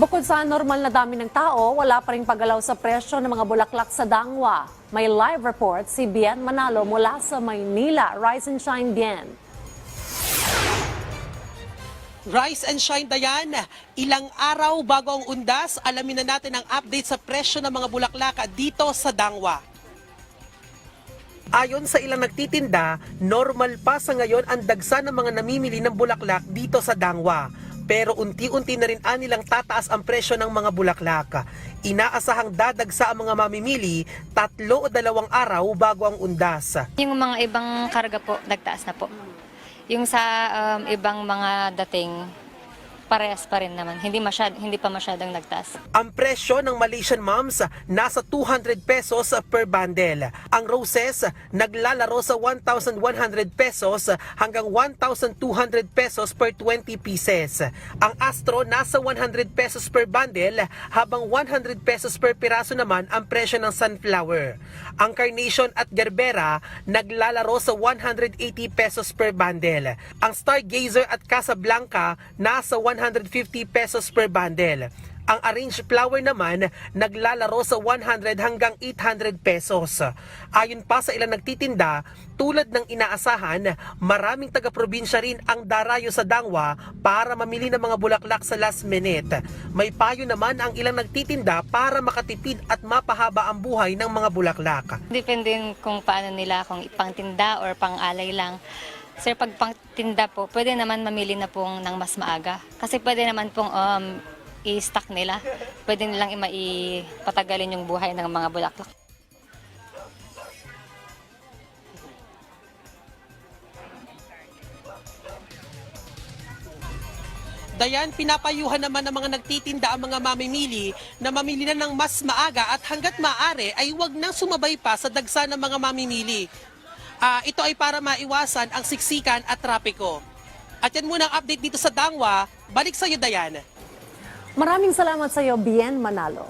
Bukod sa normal na dami ng tao, wala pa rin paggalaw sa presyo ng mga bulaklak sa Dangwa. May live report si Bien Manalo mula sa Maynila. Rise and shine, Bien. Rise and shine, Dayan. Ilang araw bago ang undas, alamin na natin ang update sa presyo ng mga bulaklak dito sa Dangwa. Ayon sa ilang nagtitinda, normal pa sa ngayon ang dagsa ng mga namimili ng bulaklak dito sa Dangwa. Pero unti-unti na rin anilang tataas ang presyo ng mga bulaklak. Inaasahang dadagsa ang mga mamimili tatlo o dalawang araw bago ang undas. Yung mga ibang karga po, nagtaas na po. Yung sa um, ibang mga dating, parehas pa rin naman. Hindi, masyad, hindi pa masyadong nagtaas. Ang presyo ng Malaysian moms nasa 200 pesos per bundle. Ang roses naglalaro sa 1,100 pesos hanggang 1,200 pesos per 20 pieces. Ang astro nasa 100 pesos per bundle habang 100 pesos per piraso naman ang presyo ng sunflower. Ang carnation at gerbera naglalaro sa 180 pesos per bundle. Ang stargazer at casablanca nasa 150 pesos per bundle. Ang arranged flower naman naglalaro sa 100 hanggang 800 pesos. Ayon pa sa ilang nagtitinda, tulad ng inaasahan, maraming taga-probinsya rin ang darayo sa Dangwa para mamili ng mga bulaklak sa last minute. May payo naman ang ilang nagtitinda para makatipid at mapahaba ang buhay ng mga bulaklak. Depende kung paano nila, kung pangtinda or pang-alay lang. Sir, pag pangtinda po, pwede naman mamili na pong ng mas maaga. Kasi pwede naman pong um, i-stock nila. Pwede nilang ipatagalin yung buhay ng mga bulaklak. Dayan, pinapayuhan naman ng mga nagtitinda ang mga mamimili na mamili na ng mas maaga at hanggat maaari ay huwag nang sumabay pa sa dagsa ng mga mamimili. Ah, ito ay para maiwasan ang siksikan at trapiko. At yan muna ang update dito sa Dangwa. Balik sa iyo, Dayan. Maraming salamat sa iyo, Bien Manalo.